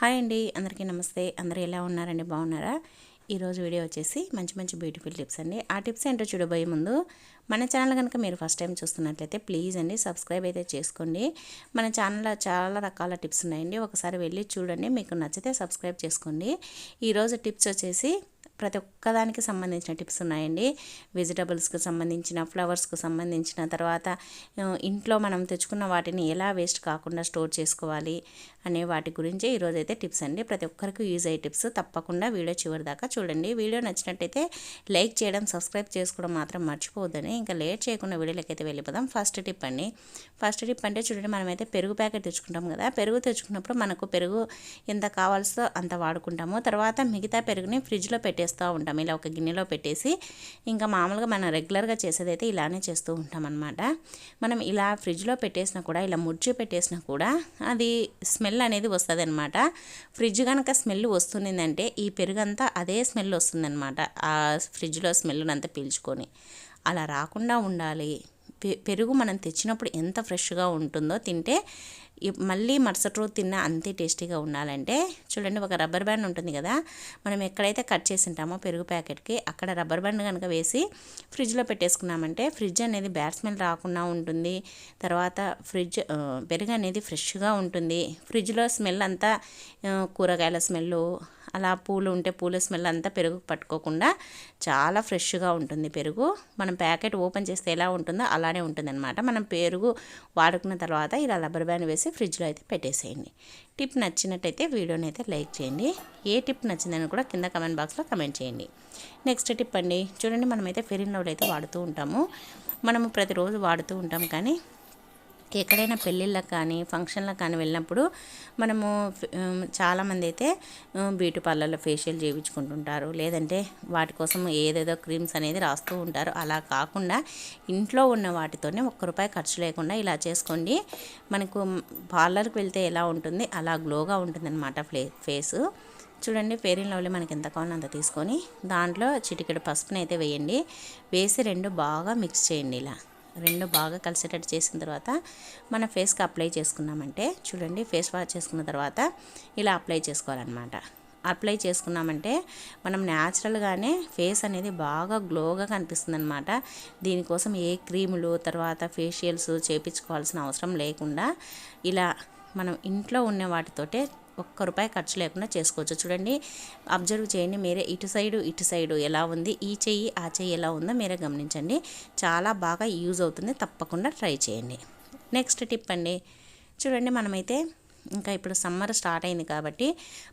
Hi అండి అందరికీ నమస్తే. అందరూ ఎలా ఉన్నారండి? బాగున్నారా? ఈరోజు వీడియో వచ్చేసి మంచి మంచి బ్యూటిఫుల్ టిప్స్ అండి. ఆ టిప్స్ ఏంటో చూడబోయే ముందు మన ఛానల్ కనుక మీరు ఫస్ట్ టైం చూస్తున్నట్లయితే ప్లీజ్ అండి సబ్స్క్రైబ్ అయితే చేసుకోండి. మన ఛానల్లో చాలా రకాల టిప్స్ ఉన్నాయండి. ఒకసారి వెళ్ళి చూడండి మీకు నచ్చితే సబ్స్క్రైబ్ చేసుకోండి. ఈరోజు టిప్స్ వచ్చేసి ప్రతి ఒక్కదానికి సంబంధించిన టిప్స్ ఉన్నాయండి. వెజిటబుల్స్కి సంబంధించిన ఫ్లవర్స్కి సంబంధించిన తర్వాత ఇంట్లో మనం తెచ్చుకున్న వాటిని ఎలా వేస్ట్ కాకుండా స్టోర్ చేసుకోవాలి అనే వాటి గురించి ఈరోజు అయితే టిప్స్ అండి. ప్రతి ఒక్కరికి యూజ్ అయ్యే టిప్స్ తప్పకుండా వీడియో చివరి దాకా చూడండి. వీడియో నచ్చినట్టయితే లైక్ చేయడం సబ్స్క్రైబ్ చేసుకోవడం మాత్రం మర్చిపోవద్దని ఇంకా లేట్ చేయకుండా వీడియోలోకి అయితే వెళ్ళిపోదాం. ఫస్ట్ టిప్ అండి. ఫస్ట్ టిప్ అంటే చూడండి మనమైతే పెరుగు ప్యాకెట్ తెచ్చుకుంటాం కదా. పెరుగు తెచ్చుకున్నప్పుడు మనకు పెరుగు ఎంత కావాల్సో అంత వాడుకుంటాము. తర్వాత మిగతా పెరుగుని ఫ్రిడ్జ్లో పెట్టేస్తూ ఉంటాం. ఇలా ఒక గిన్నెలో పెట్టేసి ఇంకా మామూలుగా మనం రెగ్యులర్గా చేసేదైతే ఇలానే చేస్తూ ఉంటాం అనమాట మనం ఇలా ఫ్రిడ్జ్లో పెట్టేసినా కూడా ఇలా ముడ్చి పెట్టేసినా కూడా అది స్మెల్ స్మెల్ అనేది వస్తుంది అనమాట ఫ్రిడ్జ్ కనుక స్మెల్ వస్తుందంటే ఈ పెరుగంతా అదే స్మెల్ వస్తుందన్నమాట. ఆ ఫ్రిడ్జ్లో స్మెల్ అంతా పీల్చుకొని. అలా రాకుండా ఉండాలి. పెరుగు మనం తెచ్చినప్పుడు ఎంత ఫ్రెష్గా ఉంటుందో తింటే మళ్ళీ మరుసటి రోజు తిన్న అంతే టేస్టీగా ఉండాలంటే చూడండి ఒక రబ్బర్ బ్యాండ్ ఉంటుంది కదా మనం ఎక్కడైతే కట్ చేసి ఉంటామో పెరుగు ప్యాకెట్కి అక్కడ రబ్బర్ బ్యాండ్ కనుక వేసి ఫ్రిడ్జ్లో పెట్టేసుకున్నామంటే ఫ్రిడ్జ్ అనేది బ్యాడ్ స్మెల్ రాకుండా ఉంటుంది తర్వాత ఫ్రిడ్జ్ పెరుగు అనేది ఫ్రెష్గా ఉంటుంది ఫ్రిడ్జ్లో స్మెల్ అంతా కూరగాయల స్మెల్ అలా పూలు ఉంటే పూల స్మెల్ అంతా పెరుగు పట్టుకోకుండా చాలా ఫ్రెష్గా ఉంటుంది పెరుగు. మనం ప్యాకెట్ ఓపెన్ చేస్తే ఎలా ఉంటుందో అలానే ఉంటుందన్నమాట. మనం పెరుగు వాడుకున్న తర్వాత ఇలా రబ్బర్ బ్యాండ్ వేసి ఫ్రిడ్జ్లో అయితే పెట్టేసేయండి. టిప్ నచ్చినట్టయితే వీడియోని అయితే లైక్ చేయండి. ఏ టిప్ నచ్చిందని కూడా కింద కమెంట్ బాక్స్లో కమెంట్ చేయండి. నెక్స్ట్ టిప్ అండి. చూడండి మనమైతే ఫెరిన్ లవ్లు అయితే వాడుతూ ఉంటాము. మనము ప్రతిరోజు వాడుతూ ఉంటాం కానీ ఎక్కడైనా పెళ్ళిళ్ళకి కానీ ఫంక్షన్లకు కానీ వెళ్ళినప్పుడు మనము చాలామంది అయితే బ్యూటీ పార్లర్లో ఫేషియల్ చేయించుకుంటుంటారు. లేదంటే వాటి కోసం ఏదేదో క్రీమ్స్ అనేది రాస్తూ ఉంటారు. అలా కాకుండా ఇంట్లో ఉన్న వాటితోనే ఒక్క రూపాయి ఖర్చు లేకుండా ఇలా చేసుకోండి. మనకు పార్లర్కి వెళ్తే ఎలా ఉంటుంది? అలా గ్లోగా ఉంటుందన్నమాట ఫ్లే ఫేసు. చూడండి ఫెయిర్ అండ్ లవ్లీ మనకి ఎంత కావాలో అంత తీసుకొని దాంట్లో చిటికెడు పసుపునైతే వేయండి. వేసి రెండు బాగా మిక్స్ చేయండి ఇలా. రెండు బాగా కలిసేటట్టు చేసిన తర్వాత మన ఫేస్కి అప్లై చేసుకున్నామంటే చూడండి ఫేస్ వాష్ చేసుకున్న తర్వాత ఇలా అప్లై చేసుకోవాలన్నమాట. అప్లై చేసుకున్నామంటే మనం న్యాచురల్గానే ఫేస్ అనేది బాగా గ్లోగా కనిపిస్తుంది అనమాట దీనికోసం ఏ క్రీములు తర్వాత ఫేషియల్స్ చేయించుకోవాల్సిన అవసరం లేకుండా ఇలా మనం ఇంట్లో ఉన్న వాటితోటే ఒక్క రూపాయి ఖర్చు లేకుండా చేసుకోవచ్చు. చూడండి అబ్జర్వ్ చేయండి మీరే ఇటు సైడు ఇటు సైడు ఎలా ఉంది ఈ చెయ్యి ఆ చెయ్యి ఎలా ఉందో మీరే గమనించండి. చాలా బాగా యూజ్ అవుతుంది తప్పకుండా ట్రై చేయండి. నెక్స్ట్ టిప్ అండి. చూడండి మనమైతే ఇంకా ఇప్పుడు సమ్మర్ స్టార్ట్ అయింది కాబట్టి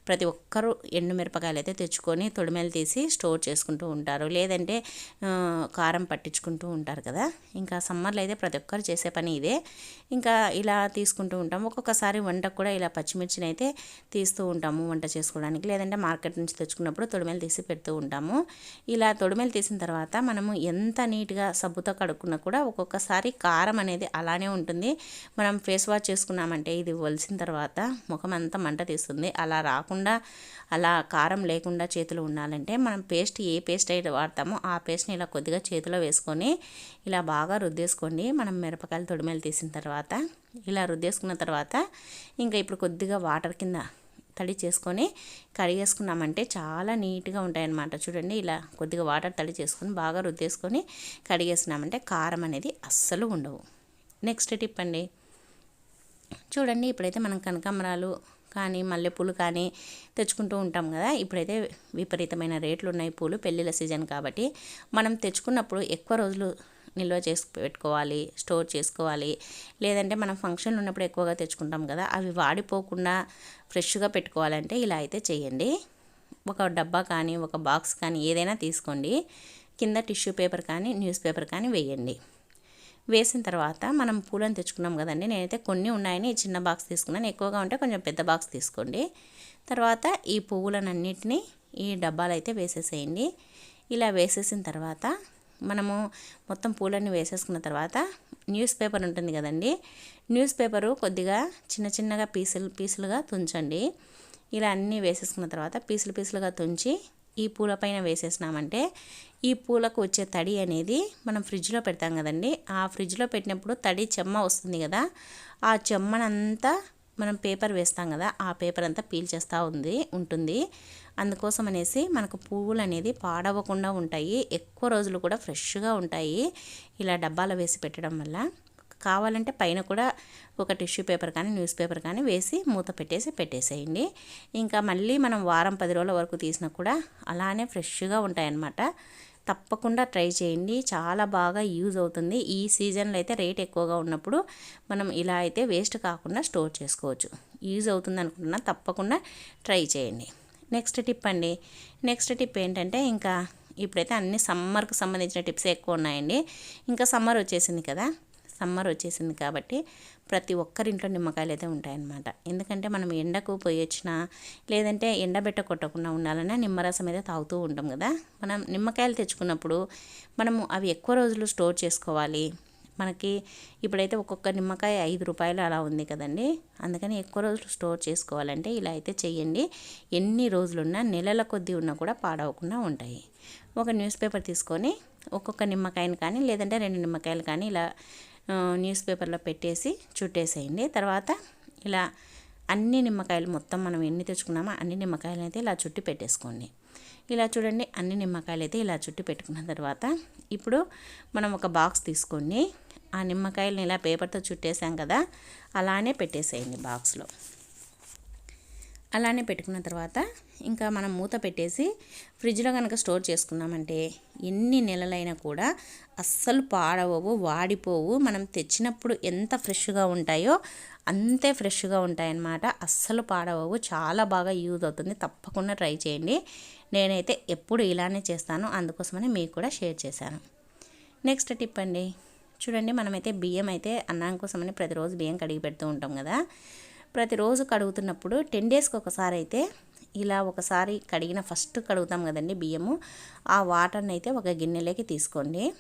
ప్రతి ఒక్కరూ ఎండు మిరపకాయలు అయితే తెచ్చుకొని తొడిమెలు తీసి స్టోర్ చేసుకుంటూ ఉంటారు. లేదంటే కారం పట్టించుకుంటూ ఉంటారు కదా. ఇంకా సమ్మర్లో అయితే ప్రతి ఒక్కరు చేసే పని ఇదే. ఇంకా ఇలా తీసుకుంటూ ఉంటాము. ఒక్కొక్కసారి వంటకు కూడా ఇలా పచ్చిమిర్చిని అయితే తీస్తూ ఉంటాము వంట చేసుకోవడానికి. లేదంటే మార్కెట్ నుంచి తెచ్చుకున్నప్పుడు తొడిమేలు తీసి పెడుతూ ఉంటాము. ఇలా తొడిమేలు తీసిన తర్వాత మనము ఎంత నీట్గా సబ్బుతో కడుక్కున్నా కూడా ఒక్కొక్కసారి కారం అనేది అలానే ఉంటుంది. మనం ఫేస్ వాష్ చేసుకున్నామంటే ఇది వలిసిన తర్వాత తర్వాత ముఖం అంతా మంట తీస్తుంది. అలా రాకుండా అలా కారం లేకుండా చేతులు ఉండాలంటే మనం పేస్ట్ ఏ పేస్ట్ అయితే వాడతామో ఆ పేస్ట్ని ఇలా కొద్దిగా చేతిలో వేసుకొని ఇలా బాగా రుద్దేసుకోండి. మనం మిరపకాయలు తొడిమేలు తీసిన తర్వాత ఇలా రుద్దేసుకున్న తర్వాత ఇంకా ఇప్పుడు కొద్దిగా వాటర్ కింద తడి చేసుకొని కడిగేసుకున్నామంటే చాలా నీట్గా ఉంటాయన్నమాట. చూడండి ఇలా కొద్దిగా వాటర్ తడి చేసుకొని బాగా రుద్దేసుకొని కడిగేసినామంటే కారం అనేది అస్సలు ఉండవు. నెక్స్ట్ టిప్ అండి. చూడండి ఇప్పుడైతే మనం కనకాంబరాలు కానీ మల్లెపూలు కానీ తెచ్చుకుంటూ ఉంటాం కదా. ఇప్పుడైతే విపరీతమైన రేట్లు ఉన్నాయి పూలు పెళ్ళిళ్ళ సీజన్ కాబట్టి మనం తెచ్చుకున్నప్పుడు ఎక్కువ రోజులు నిల్వ చేసి పెట్టుకోవాలి స్టోర్ చేసుకోవాలి. లేదంటే మనం ఫంక్షన్లు ఉన్నప్పుడు ఎక్కువగా తెచ్చుకుంటాం కదా అవి వాడిపోకుండా ఫ్రెష్గా పెట్టుకోవాలంటే ఇలా అయితే చేయండి. ఒక డబ్బా కానీ ఒక బాక్స్ కానీ ఏదైనా తీసుకోండి. కింద టిష్యూ పేపర్ కానీ న్యూస్ పేపర్ కానీ వేయండి. వేసిన తర్వాత మనం పూలను తెచ్చుకున్నాం కదండి. నేనైతే కొన్ని ఉన్నాయని చిన్న బాక్స్ తీసుకున్నాను. ఎక్కువగా ఉంటే కొంచెం పెద్ద బాక్స్ తీసుకోండి. తర్వాత ఈ పువ్వులనన్నిటినీ ఈ డబ్బాలు అయితే వేసేసేయండి. ఇలా వేసేసిన తర్వాత మనము మొత్తం పూలన్నీ వేసేసుకున్న తర్వాత న్యూస్ పేపర్ ఉంటుంది కదండి. న్యూస్ పేపరు కొద్దిగా చిన్న చిన్నగా పీసులు పీసులుగా తుంచండి. ఇలా అన్నీ వేసేసుకున్న తర్వాత పీసులు పీసులుగా తుంచి ఈ పూల పైన వేసేసినామంటే ఈ పూలకు వచ్చే తడి అనేది మనం ఫ్రిడ్జ్లో పెడతాం కదండి. ఆ ఫ్రిడ్జ్లో పెట్టినప్పుడు తడి చెమ్మ వస్తుంది కదా. ఆ చెమ్మనంతా మనం పేపర్ వేస్తాం కదా. ఆ పేపర్ అంతా పీల్చేస్తూ ఉంది ఉంటుంది. అందుకోసం అనేసి మనకు పువ్వులు అనేది పాడవకుండా ఉంటాయి. ఎక్కువ రోజులు కూడా ఫ్రెష్గా ఉంటాయి. ఇలా డబ్బాలో వేసి పెట్టడం వల్ల. కావాలంటే పైన కూడా ఒక టిష్యూ పేపర్ కానీ న్యూస్ పేపర్ కానీ వేసి మూత పెట్టేసి పెట్టేసేయండి. ఇంకా మళ్ళీ మనం వారం పది రోజుల వరకు తీసినా కూడా అలానే ఫ్రెష్గా ఉంటాయన్నమాట. తప్పకుండా ట్రై చేయండి. చాలా బాగా యూజ్ అవుతుంది. ఈ సీజన్లో అయితే రేట్ ఎక్కువగా ఉన్నప్పుడు మనం ఇలా అయితే వేస్ట్ కాకుండా స్టోర్ చేసుకోవచ్చు. యూజ్ అవుతుంది అనుకుంటున్నా తప్పకుండా ట్రై చేయండి. నెక్స్ట్ టిప్ అండి. నెక్స్ట్ టిప్ ఏంటంటే ఇంకా ఇప్పుడైతే అన్ని సమ్మర్కు సంబంధించిన టిప్స్ ఎక్కువ ఉన్నాయండి. ఇంకా సమ్మర్ వచ్చేసింది కదా. సమ్మర్ వచ్చేసింది కాబట్టి ప్రతి ఒక్కరింట్లో నిమ్మకాయలు అయితే ఉంటాయన్నమాట. ఎందుకంటే మనం ఎండకు పోయి వచ్చినా లేదంటే ఎండబెట్ట కొట్టకుండా ఉండాలన్నా నిమ్మరసం అయితే తాగుతూ ఉంటాం కదా. మనం నిమ్మకాయలు తెచ్చుకున్నప్పుడు మనము అవి ఎక్కువ రోజులు స్టోర్ చేసుకోవాలి. మనకి ఇప్పుడైతే ఒక్కొక్క నిమ్మకాయ ఐదు రూపాయలు అలా ఉంది కదండి. అందుకని ఎక్కువ రోజులు స్టోర్ చేసుకోవాలంటే ఇలా అయితే చేయండి ఎన్ని రోజులున్నా నెలల కొద్దీ ఉన్నా కూడా పాడవకుండా ఉంటాయి. ఒక న్యూస్ పేపర్ తీసుకొని ఒక్కొక్క నిమ్మకాయని కానీ లేదంటే రెండు నిమ్మకాయలు కానీ ఇలా న్యూస్ పేపర్లో పెట్టేసి చుట్టేసేయండి. తర్వాత ఇలా అన్ని నిమ్మకాయలు మొత్తం మనం ఎన్ని తెచ్చుకున్నామో అన్ని నిమ్మకాయలు అయితే ఇలా చుట్టి పెట్టేసుకోండి. ఇలా చూడండి అన్ని నిమ్మకాయలు అయితే ఇలా చుట్టి పెట్టుకున్న తర్వాత ఇప్పుడు మనం ఒక బాక్స్ తీసుకోండి. ఆ నిమ్మకాయలను ఇలా పేపర్తో చుట్టేసాం కదా అలానే పెట్టేసేయండి బాక్స్లో అలానే పెట్టుకున్న తర్వాత ఇంకా మనం మూత పెట్టేసి ఫ్రిడ్జ్లో కనుక స్టోర్ చేసుకున్నామంటే ఎన్ని నెలలైనా కూడా అస్సలు పాడవవు వాడిపోవు. మనం తెచ్చినప్పుడు ఎంత ఫ్రెష్గా ఉంటాయో అంతే ఫ్రెష్గా ఉంటాయన్నమాట. అస్సలు పాడవవు. చాలా బాగా యూజ్ అవుతుంది. తప్పకుండా ట్రై చేయండి. నేనైతే ఎప్పుడు ఇలానే చేస్తాను. అందుకోసమని మీకు కూడా షేర్ చేశాను. నెక్స్ట్ టిప్ అండి. చూడండి మనమైతే బియ్యం అయితే అన్నం కోసమని ప్రతిరోజు బియ్యం కడిగి పెడుతూ ఉంటాం కదా. ప్రతిరోజు కడుగుతున్నప్పుడు టెన్ డేస్కి ఒకసారి అయితే ఇలా ఒకసారి కడిగిన ఫస్ట్ కడుగుతాం కదండి బియ్యము. ఆ వాటర్ని అయితే ఒక గిన్నెలోకి తీసుకోండి.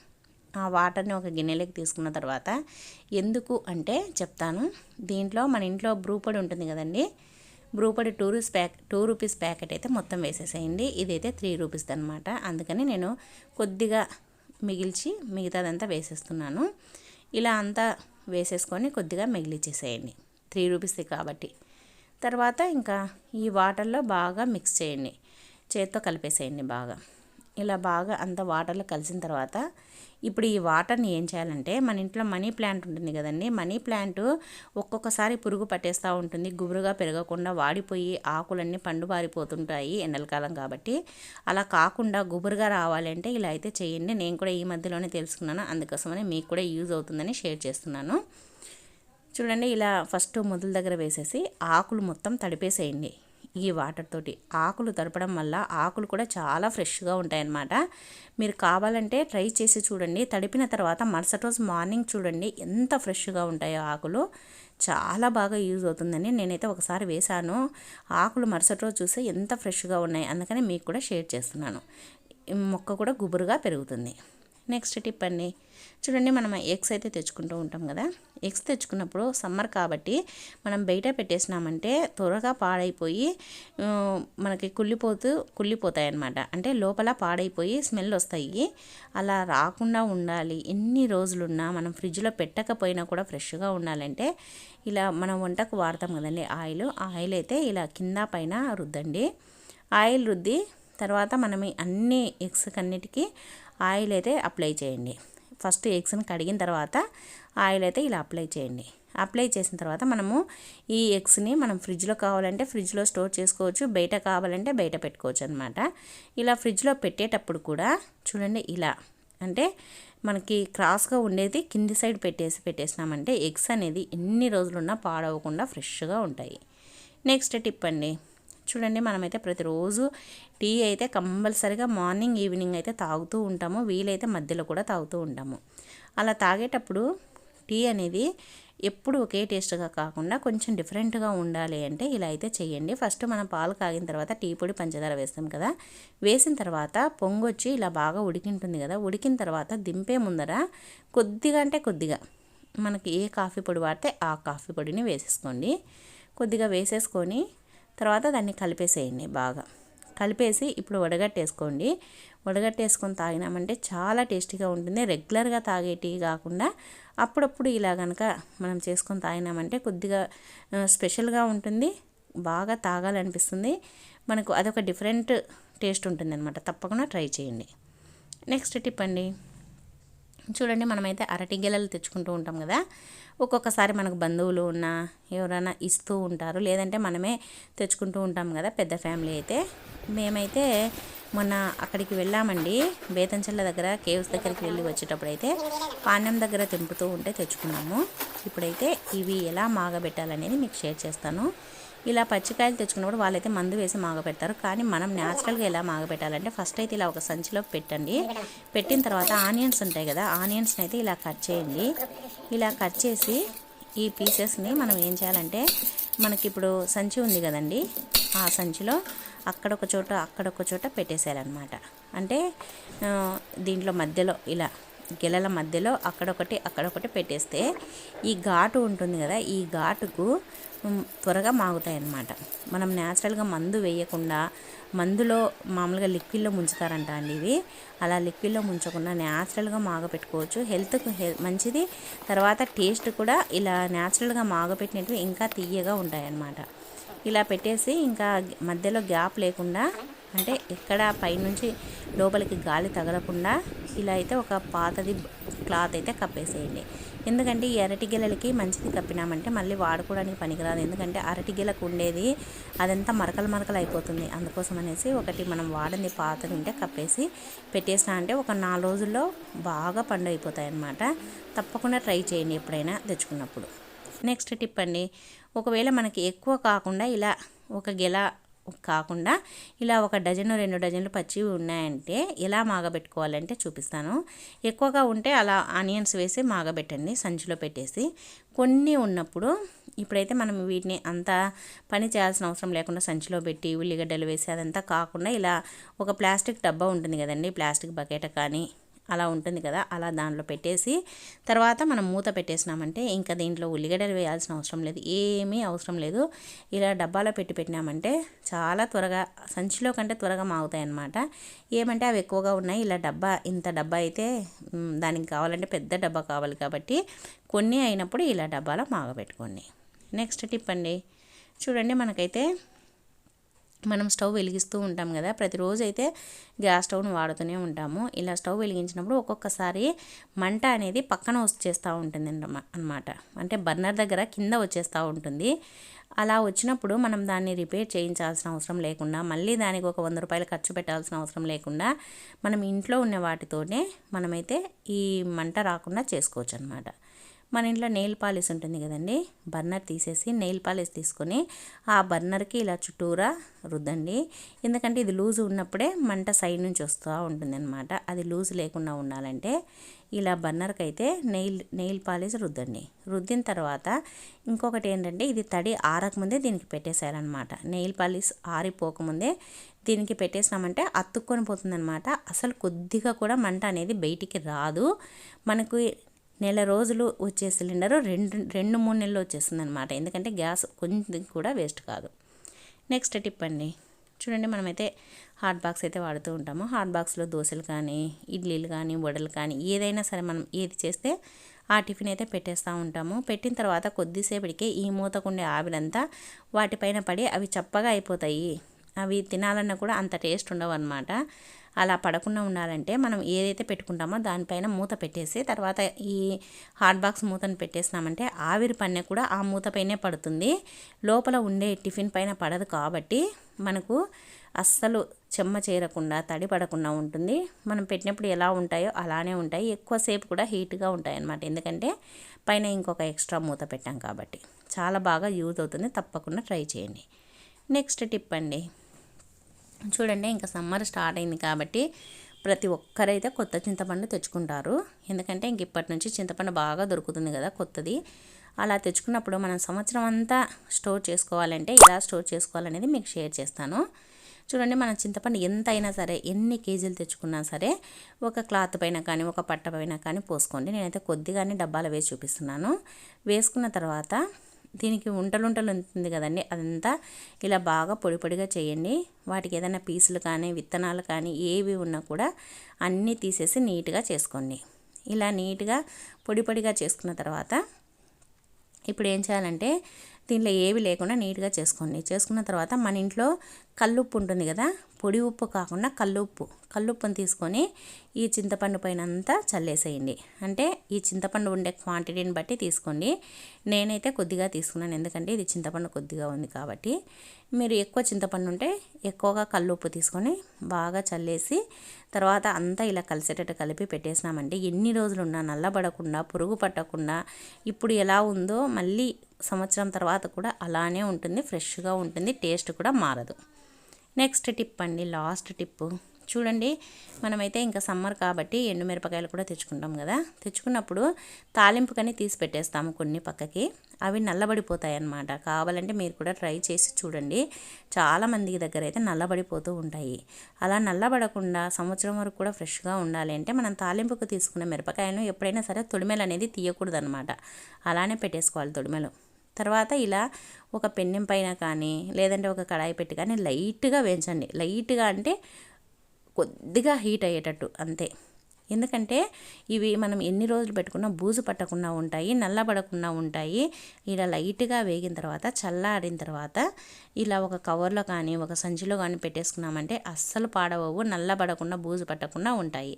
ఆ వాటర్ని ఒక గిన్నెలోకి తీసుకున్న తర్వాత ఎందుకు అంటే చెప్తాను. దీంట్లో మన ఇంట్లో బ్రూపొడి ఉంటుంది కదండి. బ్రూపొడి two rupees pack two rupees packet అయితే మొత్తం వేసేసేయండి. ఇదైతే త్రీ రూపీస్ అనమాట అందుకని నేను కొద్దిగా మిగిల్చి మిగతాదంతా వేసేస్తున్నాను. ఇలా అంతా వేసేసుకొని కొద్దిగా మిగిలిచ్చేసేయండి. త్రీ రూపీస్ది కాబట్టి. తర్వాత ఇంకా ఈ వాటర్లో బాగా మిక్స్ చేయండి. చేత్తో కలిపేసేయండి బాగా. ఇలా బాగా అంత వాటర్లో కలిసిన తర్వాత ఇప్పుడు ఈ వాటర్ని ఏం చేయాలంటే మన ఇంట్లో మనీ ప్లాంట్ ఉంటుంది కదండి. మనీ ప్లాంట్ ఒక్కొక్కసారి పురుగు పట్టేస్తూ ఉంటుంది. గుబురుగా పెరగకుండా వాడిపోయి ఆకులన్నీ పండు పారిపోతుంటాయి ఎండలకాలం కాబట్టి. అలా కాకుండా గుబురుగా రావాలంటే ఇలా అయితే చేయండి. నేను కూడా ఈ మధ్యలోనే తెలుసుకున్నాను. అందుకోసమని మీకు కూడా యూజ్ అవుతుందని షేర్ చేస్తున్నాను. చూడండి ఇలా ఫస్ట్ మొదల దగ్గర వేసేసి ఆకులు మొత్తం తడిపేసేయండి ఈ వాటర్ తోటి. ఆకులు తడపడం వల్ల ఆకులు కూడా చాలా ఫ్రెష్గా ఉంటాయన్నమాట. మీరు కావాలంటే ట్రై చేసి చూడండి. తడిపిన తర్వాత మరుసటి రోజు మార్నింగ్ చూడండి ఎంత ఫ్రెష్గా ఉంటాయో ఆకులు. చాలా బాగా యూజ్ అవుతుందని నేనైతే ఒకసారి వేశాను. ఆకులు మరుసటి రోజు చూస్తే ఎంత ఫ్రెష్గా ఉన్నాయి అందుకని మీకు కూడా షేర్ చేస్తున్నాను. మొక్క కూడా గుబురుగా పెరుగుతుంది. నెక్స్ట్ టిప్ అండి. చూడండి మనం ఎగ్స్ అయితే తెచ్చుకుంటూ ఉంటాం కదా. ఎగ్స్ తెచ్చుకున్నప్పుడు సమ్మర్ కాబట్టి మనం బయట పెట్టేసినామంటే త్వరగా పాడైపోయి మనకి కుళ్ళిపోతూ కుళ్ళిపోతాయి అన్నమాట అంటే లోపల పాడైపోయి స్మెల్ వస్తాయి. అలా రాకుండా ఉండాలి. ఎన్ని రోజులున్నా మనం ఫ్రిడ్జ్లో పెట్టకపోయినా కూడా ఫ్రెష్గా ఉండాలంటే ఇలా మనం వంటకు వాడతాం కదండి ఆయిల్. ఆయిల్ అయితే ఇలా కింద పైన రుద్దండి. ఆయిల్ రుద్ది తర్వాత మనం అన్ని ఎగ్స్ కన్నిటికీ ఆయిల్ అయితే అప్లై చేయండి. ఫస్ట్ ఎగ్స్ని కడిగిన తర్వాత ఆయిల్ అయితే ఇలా అప్లై చేయండి. అప్లై చేసిన తర్వాత మనము ఈ ఎగ్స్ని మనం ఫ్రిడ్జ్లో కావాలంటే ఫ్రిడ్జ్లో స్టోర్ చేసుకోవచ్చు బయట కావాలంటే బయట పెట్టుకోవచ్చు అనమాట ఇలా ఫ్రిడ్జ్లో పెట్టేటప్పుడు కూడా చూడండి ఇలా అంటే మనకి క్రాస్గా ఉండేది కింది సైడ్ పెట్టేసి పెట్టేసినామంటే ఎగ్స్ అనేది ఎన్ని రోజులున్నా పాడవకుండా ఫ్రెష్గా ఉంటాయి. నెక్స్ట్ టిప్ అండి చూడండి మనమైతే ప్రతిరోజు టీ అయితే కంపల్సరిగా మార్నింగ్ ఈవినింగ్ అయితే తాగుతూ ఉంటాము. వీలైతే మధ్యలో కూడా తాగుతూ ఉంటాము. అలా తాగేటప్పుడు టీ అనేది ఎప్పుడు ఒకే టేస్ట్గా కాకుండా కొంచెం డిఫరెంట్గా ఉండాలి అంటే ఇలా అయితే చేయండి. ఫస్ట్ మనం పాలు కాగిన తర్వాత టీ పొడి పంచదార వేస్తాం కదా. వేసిన తర్వాత పొంగొచ్చి ఇలా బాగా ఉడికింటుంది కదా. ఉడికిన తర్వాత దింపే ముందర కొద్దిగా అంటే కొద్దిగా మనకి ఏ కాఫీ పొడి వాడితే ఆ కాఫీ పొడిని వేసేసుకోండి. కొద్దిగా వేసేసుకొని తర్వాత దాన్ని కలిపేసేయండి బాగా. కలిపేసి ఇప్పుడు వడగట్టేసుకోండి. వడగట్టేసుకొని తాగినామంటే చాలా టేస్టీగా ఉంటుంది. రెగ్యులర్గా తాగే టీ కాకుండా అప్పుడప్పుడు ఇలా కనుక మనం చేసుకొని తాగినామంటే కొద్దిగా స్పెషల్గా ఉంటుంది. బాగా తాగాలనిపిస్తుంది. మనకు అదొక డిఫరెంట్ టేస్ట్ ఉంటుంది అనమాట తప్పకుండా ట్రై చేయండి. నెక్స్ట్ టిప్ అండి. చూడండి మనమైతే అరటి గెలలు తెచ్చుకుంటూ ఉంటాం కదా. ఒక్కొక్కసారి మనకు బంధువులు ఉన్నా ఎవరైనా ఇస్తూ ఉంటారు. లేదంటే మనమే తెచ్చుకుంటూ ఉంటాం కదా పెద్ద ఫ్యామిలీ అయితే. మేమైతే మొన్న అక్కడికి వెళ్ళామండి. బేతంచెల్ల దగ్గర కేవ్స్ దగ్గరికి వెళ్ళి వచ్చేటప్పుడు అయితే పాణ్యం దగ్గర తెంపుతూ ఉంటే తెచ్చుకున్నాము. ఇప్పుడైతే ఇవి ఎలా మాగబెట్టాలనేది మీకు షేర్ చేస్తాను. ఇలా పచ్చికాయలు తెచ్చుకున్నప్పుడు వాళ్ళైతే మందు వేసి మాగపెడతారు కానీ మనం న్యాచురల్గా ఎలా మాగపెట్టాలంటే ఫస్ట్ అయితే ఇలా ఒక సంచిలో పెట్టండి. పెట్టిన తర్వాత ఆనియన్స్ ఉంటాయి కదా ఆనియన్స్ని అయితే ఇలా కట్ చేయండి. ఇలా కట్ చేసి ఈ పీసెస్ని మనం ఏం చేయాలంటే మనకి ఇప్పుడు సంచి ఉంది కదండి ఆ సంచిలో అక్కడొక చోట అక్కడొక చోట పెట్టేసేయాలన్నమాట. అంటే దీంట్లో మధ్యలో ఇలా గెలల మధ్యలో అక్కడొకటి అక్కడొకటి పెట్టేస్తే ఈ ఘాటు ఉంటుంది కదా ఈ ఘాటుకు త్వరగా మాగుతాయి అన్నమాట మనం న్యాచురల్గా మందు వేయకుండా మందులో మామూలుగా లిక్విడ్లో ముంచుతారంట అండి ఇవి. అలా లిక్విడ్లో ముంచకుండా న్యాచురల్గా మాగపెట్టుకోవచ్చు. హెల్త్కు మంచిది. తర్వాత టేస్ట్ కూడా ఇలా న్యాచురల్గా మాగపెట్టినట్టు ఇంకా తీయగా ఉంటాయి అన్నమాట ఇలా పెట్టేసి ఇంకా మధ్యలో గ్యాప్ లేకుండా అంటే ఎక్కడ పైనుంచి లోపలికి గాలి తగలకుండా ఇలా అయితే ఒక పాతది క్లాత్ అయితే కప్పేసేయండి. ఎందుకంటే ఈ అరటి గెలలకి మంచిది కప్పినామంటే మళ్ళీ వాడుకోవడానికి పనికిరాదు. ఎందుకంటే అరటి గెలకు ఉండేది అదంతా మరకలు మరకలు అయిపోతుంది. అందుకోసం అనేసి ఒకటి మనం వాడింది పాతది ఉంటే కప్పేసి పెట్టేసినా అంటే ఒక నాలుగు రోజుల్లో బాగా పండు అయిపోతాయి అన్నమాట తప్పకుండా ట్రై చేయండి ఎప్పుడైనా తెచ్చుకున్నప్పుడు. నెక్స్ట్ టిప్ అండి. ఒకవేళ మనకి ఎక్కువ కాకుండా ఇలా ఒక గెల కాకుండా ఇలా ఒక డజను రెండు డజన్లు పచ్చి ఉన్నాయంటే ఎలా మాగబెట్టుకోవాలంటే చూపిస్తాను. ఎక్కువగా ఉంటే అలా ఆనియన్స్ వేసి మాగబెట్టండి సంచిలో పెట్టేసి. కొన్ని ఉన్నప్పుడు ఇప్పుడైతే మనం వీటిని అంత పని చేయాల్సిన అవసరం లేకుండా సంచిలో పెట్టి ఉల్లిగడ్డలు వేసి అదంతా కాకుండా ఇలా ఒక ప్లాస్టిక్ డబ్బా ఉంటుంది కదండి ప్లాస్టిక్ బకెట్ కానీ అలా ఉంటుంది కదా అలా దాంట్లో పెట్టేసి తర్వాత మనం మూత పెట్టేసినామంటే ఇంకా దీంట్లో ఉల్లిగడ్డలు వేయాల్సిన అవసరం లేదు ఏమీ అవసరం లేదు. ఇలా డబ్బాలో పెట్టి పెట్టినామంటే చాలా త్వరగా సంచిలో కంటే త్వరగా మాగుతాయి అన్నమాట. ఏమంటే అవి ఎక్కువగా ఉన్నాయి ఇలా డబ్బా ఇంత డబ్బా అయితే దానికి కావాలంటే పెద్ద డబ్బా కావాలి కాబట్టి కొన్ని అయినప్పుడు ఇలా డబ్బాలో మాగబెట్టుకోండి. నెక్స్ట్ టిప్ అండి చూడండి మనకైతే మనం స్టవ్ వెలిగిస్తూ ఉంటాం కదా ప్రతిరోజు అయితే గ్యాస్ స్టవ్ను వాడుతూనే ఉంటాము. ఇలా స్టవ్ వెలిగించినప్పుడు ఒక్కొక్కసారి మంట అనేది పక్కన వచ్చేస్తూ ఉంటుంది అనమాట అంటే బర్నర్ దగ్గర కింద వచ్చేస్తూ ఉంటుంది. అలా వచ్చినప్పుడు మనం దాన్ని రిపేర్ చేయించాల్సిన అవసరం లేకుండా మళ్ళీ దానికి ఒక వంద రూపాయలు ఖర్చు పెట్టాల్సిన అవసరం లేకుండా మనం ఇంట్లో ఉన్న వాటితోనే మనమైతే ఈ మంట రాకుండా చేసుకోవచ్చు అనమాట మన ఇంట్లో నెయిల్ పాలిష్ ఉంటుంది కదండి. బర్నర్ తీసేసి నెయిల్ పాలిష్ తీసుకొని ఆ బర్నర్కి ఇలా చుట్టూరా రుద్దండి. ఎందుకంటే ఇది లూజ్ ఉన్నప్పుడే మంట సైడ్ నుంచి వస్తూ ఉంటుంది అనమాట అది లూజ్ లేకుండా ఉండాలంటే ఇలా బర్నర్కి అయితే నెయిల్ నెయిల్ పాలిష్ రుద్దండి. రుద్దిన తర్వాత ఇంకొకటి ఏంటంటే ఇది తడి ఆరకముందే దీనికి పెట్టేశారనమాట నెయిల్ పాలిష్ ఆరిపోకముందే దీనికి పెట్టేసినామంటే అతుక్కొని పోతుందన్నమాట. అసలు కొద్దిగా కూడా మంట అనేది బయటికి రాదు. మనకు నెల రోజులు వచ్చే సిలిండర్ రెండు రెండు మూడు నెలలు వచ్చేస్తుంది అనమాట ఎందుకంటే గ్యాస్ కొంచెం కూడా వేస్ట్ కాదు. నెక్స్ట్ టిప్ అండి. చూడండి మనమైతే హాట్ బాక్స్ అయితే వాడుతూ ఉంటాము. హాట్ బాక్స్లో దోశలు కానీ ఇడ్లీలు కానీ వడలు కానీ ఏదైనా సరే మనం ఏది చేస్తే ఆ టిఫిన్ అయితే పెట్టేస్తూ ఉంటాము. పెట్టిన తర్వాత కొద్దిసేపటికే ఈ మూతకుండే ఆవిరంతా వాటిపైన పడి అవి చప్పగా అయిపోతాయి. అవి తినాలన్నా కూడా అంత టేస్ట్ ఉండవు అనమాట అలా పడకుండా ఉండాలంటే మనం ఏదైతే పెట్టుకుంటామో దానిపైన మూత పెట్టేసి తర్వాత ఈ హాట్ బాక్స్ మూతను పెట్టేసినామంటే ఆవిరి పన్నె కూడా ఆ మూతపైనే పడుతుంది. లోపల ఉండే టిఫిన్ పైన పడదు కాబట్టి మనకు అస్సలు చెమ్మ చేరకుండా తడి పడకుండా ఉంటుంది. మనం పెట్టినప్పుడు ఎలా ఉంటాయో అలానే ఉంటాయి. ఎక్కువసేపు కూడా హీట్గా ఉంటాయి అన్నమాట ఎందుకంటే పైన ఇంకొక ఎక్స్ట్రా మూత పెట్టాం కాబట్టి. చాలా బాగా యూజ్ అవుతుంది. తప్పకుండా ట్రై చేయండి. నెక్స్ట్ టిప్ అండి. చూడండి ఇంకా సమ్మర్ స్టార్ట్ అయింది కాబట్టి ప్రతి ఒక్కరైతే కొత్త చింతపండు తెచ్చుకుంటారు. ఎందుకంటే ఇంక ఇప్పటి నుంచి చింతపండు బాగా దొరుకుతుంది కదా కొత్తది. అలా తెచ్చుకున్నప్పుడు మనం సంవత్సరం అంతా స్టోర్ చేసుకోవాలంటే ఇలా స్టోర్ చేసుకోవాలనేది మీకు షేర్ చేస్తాను. చూడండి మన చింతపండు ఎంత అయినా సరే ఎన్ని కేజీలు తెచ్చుకున్నా సరే ఒక క్లాత్ పైన కానీ ఒక పట్ట పైన కానీ పోసుకోండి. నేనైతే కొద్దిగానే డబ్బాలు వేసి చూపిస్తున్నాను. వేసుకున్న తర్వాత దీనికి ఉంటలుంటలు ఉంటుంది కదండి. అదంతా ఇలా బాగా పొడి పొడిగా చేయండి. వాటికి ఏదైనా పీసులు కానీ విత్తనాలు కానీ ఏవి ఉన్నా కూడా అన్నీ తీసేసి నీట్గా చేసుకోండి. ఇలా నీట్గా పొడి పొడిగా చేసుకున్న తర్వాత ఇప్పుడు ఏం చేయాలంటే దీంట్లో ఏవి లేకుండా నీట్గా చేసుకోండి. చేసుకున్న తర్వాత మన ఇంట్లో కల్లుప్పు ఉంటుంది కదా పొడి ఉప్పు కాకుండా కల్లుప్పు. కల్లుప్పుని తీసుకొని ఈ చింతపండు పైన అంతా చల్లేసేయండి. అంటే ఈ చింతపండు ఉండే క్వాంటిటీని బట్టి తీసుకోండి. నేనైతే కొద్దిగా తీసుకున్నాను. ఎందుకంటే ఇది చింతపండు కొద్దిగా ఉంది కాబట్టి. మీరు ఎక్కువ చింతపండు ఉంటే ఎక్కువగా కల్లుప్పు తీసుకొని బాగా చల్లేసి తర్వాత అంతా ఇలా కలిసేటట్టు కలిపి పెట్టేసినామంటే ఎన్ని రోజులు ఉన్నా నల్లబడకుండా పురుగు పట్టకుండా ఇప్పుడు ఎలా ఉందో మళ్ళీ సంవత్సరం తర్వాత కూడా అలానే ఉంటుంది ఫ్రెష్గా ఉంటుంది టేస్ట్ కూడా మారదు. నెక్స్ట్ టిప్ అండి లాస్ట్ టిప్పు చూడండి మనమైతే ఇంకా సమ్మర్ కాబట్టి ఎండుమిరపకాయలు కూడా తెచ్చుకుంటాం కదా. తెచ్చుకున్నప్పుడు తాలింపుకని తీసి పెట్టేస్తాము కొన్ని పక్కకి. అవి నల్లబడిపోతాయి అన్నమాట కావాలంటే మీరు కూడా ట్రై చేసి చూడండి. చాలామంది దగ్గర అయితే నల్లబడిపోతూ ఉంటాయి. అలా నల్లబడకుండా సంవత్సరం వరకు కూడా ఫ్రెష్గా ఉండాలి అంటే మనం తాలింపుకు తీసుకున్న మిరపకాయలను ఎప్పుడైనా సరే తొడిమెలు అనేది తీయకూడదు అనమాట అలానే పెట్టేసుకోవాలి తొడిమెలు. తర్వాత ఇలా ఒక పెన్నెం పైన కానీ లేదంటే ఒక కడాయి పెట్టి కానీ లైట్గా వేయించండి. లైట్గా అంటే కొద్దిగా హీట్ అయ్యేటట్టు అంతే. ఎందుకంటే ఇవి మనం ఎన్ని రోజులు పెట్టుకున్నా బూజు పట్టకుండా ఉంటాయి నల్లబడకుండా ఉంటాయి. ఇలా లైట్గా వేగిన తర్వాత చల్లారిన తర్వాత ఇలా ఒక కవర్లో కానీ ఒక సంచిలో కానీ పెట్టేసుకున్నామంటే అస్సలు పాడవవు నల్లబడకుండా బూజు పట్టకుండా ఉంటాయి.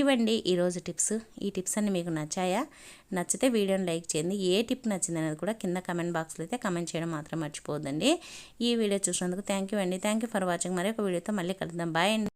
ఇవండి ఈరోజు టిప్స్. ఈ టిప్స్ అన్ని మీకు నచ్చాయా? నచ్చితే వీడియోని లైక్ చేయండి. ఏ టిప్ నచ్చింది అనేది కూడా కింద కమెంట్ బాక్స్లో అయితే కమెంట్ చేయడం మాత్రం మర్చిపోద్దండి ఈ వీడియో చూసినందుకు థ్యాంక్ యూ అండి. Thank you for watching. మరి ఒక వీడియోతో మళ్ళీ కలుద్దాం. బాయ్ అండి.